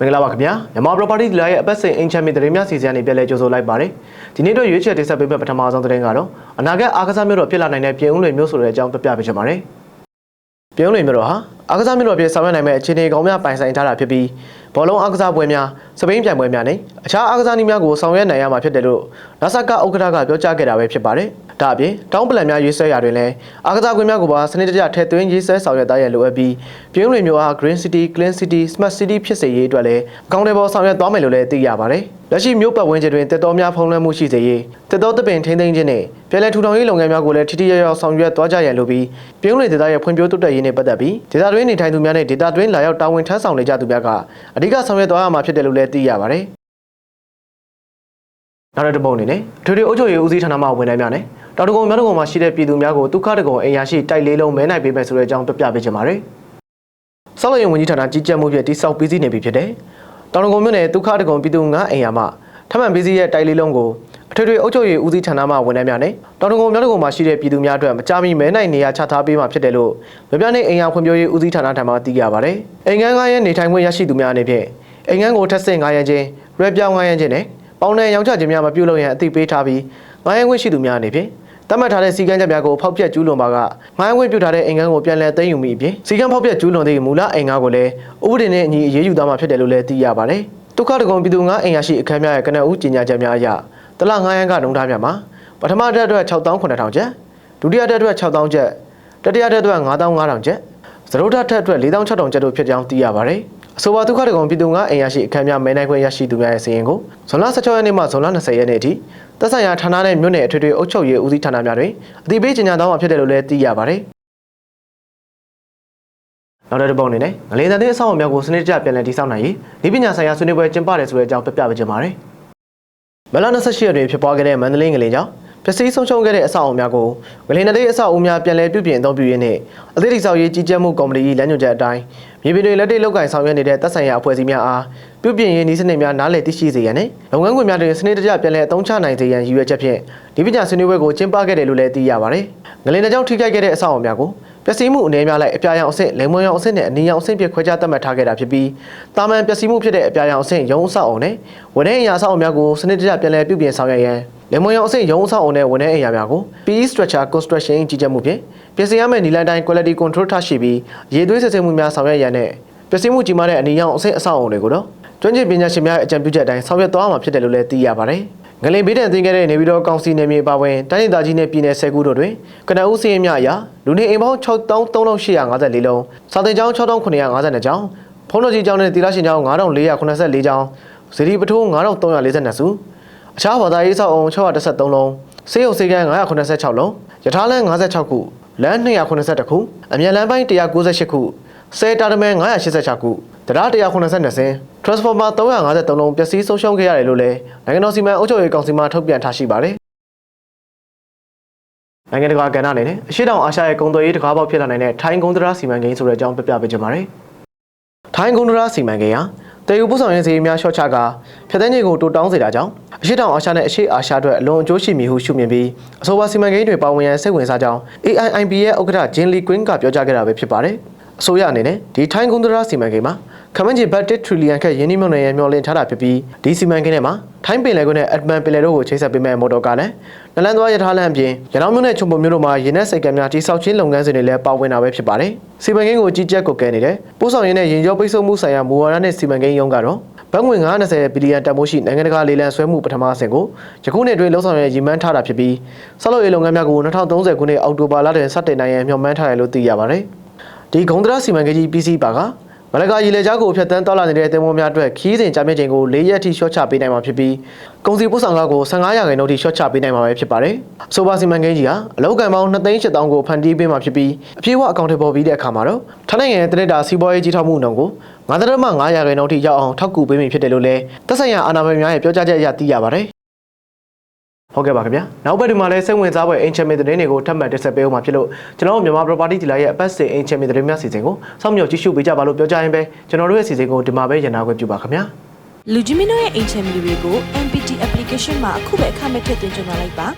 မင်္ဂလာပါခင်ဗျာမြန်မာ property dealer ရဲ့အပတ်စဉ်အင်ချမ်းမီသတင်းများစီစဉ်နေပြန်လဲကြိုဆိုလိုက်ပါတယ်ဒီနေ့တော့ရွေးချယ်တင်ဆက်ပေးမယ့်ပထမဆုံးသတင်းကတော့အနာဂတ်အားကစားမျိုးတော့ဖြစ်လာနိုင်တဲ့ပြင်ဦးလွင်မျိုးဆိုတဲ့အကြောင်းပြပြပေးချင်ပါတယ်ပြင်ဦးလွင်မျိုးတော့ဟာအားကစားမျိုးတော့ဖြစ်ဆောင်ရွက်နိုင်မယ့်အခြေအနေကောင်းများပိုင်ဆိုင်ထားတာဖြစ်ပြီးဘောလုံးအားကစားပွဲများစပိန်ပြိုင်ပွဲများနဲ့အခြားအားကစားနည်းများကိုဆောင်ရွက်နိုင်ရမှာဖြစ်တယ်လို့နာဆာကဥက္ကဋ္ဌကပြောကြားခဲ့တာပဲဖြစ်ပါတယ် ဒါအပြင်တောင်းပလန်များရေးဆွဲရာတွင်လည်းအားကစားကွင်းများကိုပါစနစ်တကျထည့်သွင်းရေးဆွဲဆောင်ရွက်သားရလိုအပ်ပြီးပြင်ဦးလွင်မျိုးအား Green City, Clean City, Smart City ဖြစ်စေရေးအတွက်လည်းအကောင့်တွေပေါ်ဆောင်ရွက်သွားမယ်လို့လည်းသိရပါတယ်။လက်ရှိမြို့ပတ်ဝန်းကျင်တွင်တက်တော်များဖုံးလွှမ်းမှုရှိစေရေးတက်တော်တပင်ထိန်းသိမ်းခြင်းနဲ့ပြည်လဲထူထောင်ရေးလုပ်ငန်းများကိုလည်းထိထိရောက်ရောက်ဆောင်ရွက်သွားကြရန်လိုပြီးပြင်ဦးလွင်ဒေသရဲ့ဖွံ့ဖြိုးတိုးတက်ရေးနဲ့ပတ်သက်ပြီးဒေသတွင်းနေထိုင်သူများနဲ့ဒေသတွင်းလာရောက်တာဝန်ထမ်းဆောင်နေကြသူများကအဓိကဆောင်ရွက်သွားရမှာဖြစ်တယ်လို့လည်းသိရပါတယ်။နောက်တစ်ပုံအနေနဲ့ထွေထွေအုပ်ချုပ်ရေးဦးစီးဌာနမှဝန်ထမ်းများနဲ့ တောင်တကုံမြောက်တကုံမှာရှိတဲ့ပြည်သူများကိုဒုက္ခတကုံအိမ်ယာရှိတိုက်လေးလုံးမဲနိုင်ပေးမယ်ဆိုတဲ့အကြောင်းပြပြပေးချင်ပါတယ်။ဆောက်လုပ်ရေးဝန်ကြီးဌာနကြီးကြပ်မှုဖြင့်တိစောက်ပြီးစီးနေပြီဖြစ်တဲ့တောင်တကုံမြို့နယ်ဒုက္ခတကုံပြည်သူငါအိမ်ယာမှထမှန်ပြီးစီးရဲ့တိုက်လေးလုံးကိုအထွေထွေအုပ်ချုပ်ရေးဦးစီးဌာနမှဝန်ထမ်းများနဲ့တောင်တကုံမြောက်တကုံမှာရှိတဲ့ပြည်သူများအတွက်မကြာမီမဲနိုင်နေရာချထားပေးမှာဖြစ်တယ်လို့မြပြနေအိမ်ယာဖွံ့ဖြိုးရေးဦးစီးဌာနထံမှသိရပါတယ်။အိမ်ငန်း9ရက်နေထိုင်ခွင့်ရရှိသူများအနေဖြင့်အိမ်ငန်းကိုထပ်ဆင့်9ရက်ချင်းရွဲပြောင်း9ရက်ချင်းနဲ့ပေါင်းတဲ့ရောင်းချခြင်းများမပြုလုပ်ရန်အသိပေးထားပြီး9ရက်ခွင့်ရှိသူများအနေဖြင့် တတ်မှတ်ထားတဲ့စီကံချက်များကိုဖောက်ပြက်ကျူးလွန်ပါကငိုင်းဝင့်ပြုထားတဲ့အိမ်ငန်းကိုပြန်လည်သိမ်းယူမိအပြင်စီကံဖောက်ပြက်ကျူးလွန်သည့်မူလအိမ်ငန်းကိုလည်းဥပဒေနဲ့အညီအရေးယူသွားမှာဖြစ်တယ်လို့လည်းသိရပါတယ်။ဒုက္ခတကုံပြည်သူငါအိမ်ရရှိအခန်းများရဲ့ကနဦးကြီးညာချက်များအရတလ9ရန်ကနှုံထားများမှာပထမတက်အတွက်6900ကျပ်ဒုတိယတက်အတွက်6000ကျပ်တတိယတက်အတွက်9500ကျပ်သရုတ်ထက်အတွက်4600ကျပ်တို့ဖြစ်ကြောင်းသိရပါတယ်။ အဆိုပါဒုက္ခတကုံပြည်သူငါအိမ်ရရှိအခန်းများမဲနိုင်ခွင့်ရရှိသူများရဲ့စီရင်ကိုဇွန်လ16ရက်နေ့မှဇွန်လ20ရက်နေ့အထိသက်ဆိုင်ရာဌာနနဲ့မြို့နယ်အထွေထွေအုပ်ချုပ်ရေးဦးစီးဌာနများတွင်အသိပေးကြေညာသွားမှာဖြစ်တယ်လို့လည်းသိရပါတယ်။နောက်တစ်ပုံအနေနဲ့ငလင်တန်တဲ့အဆောက်အအုံများကိုစနစ်တကျပြန်လည်တည်ဆောက်နိုင်ရေးဒီပညာဆိုင်ရာဆွေးနွေးပွဲကျင်းပတယ်ဆိုတဲ့အကြောင်းပြပြပေးချင်ပါတယ်။မလ28ရက်တွင်ဖြစ်ပွားခဲ့တဲ့မန္တလေးငလင်ကြောင့် ပစ္စည်းဆုံးရှုံးခဲ့တဲ့အဆောက်အအုံများကိုငလင်တဲ့အဆောက်အအုံများပြန်လည်ပြုပြင်အသုံးပြုရင်းနဲ့အသေးတိဆောက်ရေးကြီးကြပ်မှုကော်မတီ၏လမ်းညွှန်ချက်အတိုင်းမြေပြင်တွေလက်တွေ့လောက်ကင်ဆောင်ရွက်နေတဲ့တပ်ဆိုင်ရာအဖွဲ့အစည်းများအားပြုပြင်ရေးနည်းစနစ်များနားလည်သိရှိစေရန်နဲ့လုပ်ငန်းခွင်များတွင်စနစ်တကျပြန်လည်အသုံးချနိုင်စေရန်ရည်ရွယ်ချက်ဖြင့်ဒီပညာဆွေးနွေးပွဲကိုကျင်းပခဲ့တယ်လို့လည်းသိရပါတယ်။ငလင်တဲ့ကြောင့်ထိခိုက်ခဲ့တဲ့အဆောက်အအုံများကိုပျက်စီးမှုအနေများလိုက်အပြာရောင်အဆင့်လိမ်မွန်ရောင်အဆင့်နဲ့အနီရောင်အဆင့်ဖြင့်ခွဲခြားသတ်မှတ်ထားခဲ့တာဖြစ်ပြီးတာမန်ပျက်စီးမှုဖြစ်တဲ့အပြာရောင်အဆင့်ရုံးအဆောက်အုံနဲ့ဝန်ထမ်းအရာအဆောက်အုံများကိုစနစ်တကျပြန်လည်ပြုပြင်ဆောင်ရွက်ရန် လေမွန်ရောင်အဆင့်ရုံးအဆောက်အုံနဲ့ဝန်ထမ်းအရာများကို PE structure construction ကြီးကြပ်မှုဖြင့်ပြင်ဆင်ရမယ့်နည်းလမ်းတိုင်း quality control ထားရှိပြီးရေသွေးစစ်ဆေးမှုများဆောင်ရွက်ရန်နဲ့ပျက်စီးမှုကြီးမားတဲ့အနီရောင်အဆင့်အဆောက်အုံတွေကိုတော့ကျွမ်းကျင်ပညာရှင်များရဲ့အကြံပြုချက်အတိုင်းဆောင်ရွက်သွားမှာဖြစ်တယ်လို့လည်းသိရပါတယ်။ငလင်ဘေးဒဏ်သင်ခဲ့တဲ့နေပြည်တော်ကောင်စီနယ်မြေပါဝင်တိုင်းဒေသကြီးနဲ့ပြည်နယ်10ခုတို့တွင်ကနအူးစင်းများအရာလူနေအိမ်ပေါင်း6354လုံးစာသင်ကျောင်း6952ကျောင်းဖုန်းတော်ကြီးကျောင်းနဲ့တိရရှင်ကျောင်း9484ကျောင်းဇီဒီပထိုး9342စု အခြားဘာသာရေးဆောက်အုံ613လုံးစေယုံစေကန်း986လုံးယထာလန်း56ခုလမ်း282ခုအမြန်လမ်းပိုင်း198ခုဆယ်တာတမန်986ခုတရား182စင်း transformer 353လုံးပျက်စီးဆုံးရှုံးခဲ့ရတယ်လို့လည်းနိုင်ငံတော်စီမံအုပ်ချုပ်ရေးကောင်စီမှထုတ်ပြန်ထားရှိပါတယ်နိုင်ငံတကာကဏ္ဍအနေနဲ့အရှိတောင်အာရှရဲ့ကုန်သွယ်ရေးတကားပေါက်ဖြစ်လာနိုင်တဲ့ထိုင်းကုန်သရာစီမံကိန်းဆိုတဲ့အကြောင်းပြပြပေးကြပါမယ်။ထိုင်းကုန်သရာစီမံကိန်းဟာ တည်ယူပို့ဆောင်ရေးဈေးများလျှော့ချကာဖြတ်သိမ်းခြင်းကိုတိုးတောင်းစေတာကြောင့်အရှိတောင်အာရှနဲ့အရှိအာရှအတွက်အလွန်အကျိုးရှိမည်ဟုရှုမြင်ပြီးအဆိုပါစီမံကိန်းတွေပါဝင်ရန်စိတ်ဝင်စားကြောင်း AIIB ရဲ့ဥက္ကဋ္ဌဂျင်လီကွင်းကပြောကြားခဲ့တာပဲဖြစ်ပါတယ်။အစိုးရအနေနဲ့ဒီထိုင်းကုန်သရာစီမံကိန်းမှာခမန်းကြီးဘတ်1ထရီလီယံခက်ယင်းနှိမ့်မြုံနယ်ရမျောလင့်ထားတာဖြစ်ပြီးဒီစီမံကိန်းထဲမှာ ထိုင်းပင်လယ်ကွင်းနဲ့အက်ဒမန်ပင်လယ်တို့ကိုချိတ်ဆက်ပေးမဲ့မော်တော်ကားနဲ့နလန်သွားရထားလမ်းအပြင်ရနောင်းမြို့နဲ့ချုံပုံမြို့တို့မှာရင်းနဲ့စိတ်ကံများတိစောက်ချင်းလုပ်ငန်းစဉ်တွေလည်းပါဝင်တာပဲဖြစ်ပါတယ်။စီမံကိန်းကိုကြီးကြပ်ကွပ်ကဲနေတယ်။ပို့ဆောင်ရေးနဲ့ရင်ကျော်ပိတ်ဆို့မှုဆိုင်ရာမူဝါဒနဲ့စီမံကိန်းရုံးကတော့ဘတ်ငွေ920ဘီလီယံတန်ဖိုးရှိနိုင်ငံတကာလေလံဆွဲမှုပထမအဆင့်ကိုယခုနှစ်အတွင်းလှုပ်ဆောင်ရရည်မှန်းထားတာဖြစ်ပြီးဆောက်လုပ်ရေးလုပ်ငန်းများကို2030ခုနှစ်အောက်တိုဘာလတွင်စတင်နိုင်ရန်မျှော်မှန်းထားတယ်လို့သိရပါတယ်။ဒီဂုံဒရာစီမံကိန်းကြီးပြီးစီးပါက မလကာရေလေကြားကိုဖျက်ဆီးတော်လာနေတဲ့တင်မိုးများအတွက်ခီးစဉ်ကြာမြင့်ချိန်ကို၄ရက်ထိရှော့ချပေးနိုင်မှာဖြစ်ပြီးကုန်စည်ပို့ဆောင်ကားကို15ရာခိုင်နှုန်းထိရှော့ချပေးနိုင်မှာပဲဖြစ်ပါတယ်။ဆိုပါစီမံကိန်းကြီးဟာအလောက်ကန်ပေါင်း2,800ကိုဖန်တီးပေးမှာဖြစ်ပြီးအပြည့်အဝအကောင့်ထဲပေါ်ပြီးတဲ့အခါမှာတော့ထိုင်းနိုင်ငံရဲ့တရက်တာစီးပွားရေးကြီးထောင်မှုနှုန်းကို9.5ရာခိုင်နှုန်းထိရောက်အောင်ထောက်ကူပေးမိဖြစ်တယ်လို့လည်းသက်ဆိုင်ရာအာဏာပိုင်များရဲ့ပြောကြားချက်အရသိရပါတယ်။ ဟုတ်ကဲ့ပါခင်ဗျာနောက်ဘက်ဒီမှာလည်းစိတ်ဝင်စားဖွယ်အင်ချင်မီသတင်းတွေကိုထပ်မံတင်ဆက်ပေးအောင်ပါဖြစ်လို့ကျွန်တော်တို့မြန်မာ property dealer ရဲ့အပတ်စဉ်အင်ချင်မီသတင်းများစီစဉ်ကိုစောင့်မျှော်ကြည့်ရှုပေးကြပါလို့ပြောကြရင်ပဲကျွန်တော်တို့ရဲ့စီစဉ်ကိုဒီမှာပဲရန်နာခွင့်ပြုပါခင်ဗျာလူကြီးမင်းတို့ရဲ့အိမ်ချမ်းမီတွေကို MPT application မှာအခုပဲအခမဲ့ထည့်သွင်းကြုံလာလိုက်ပါ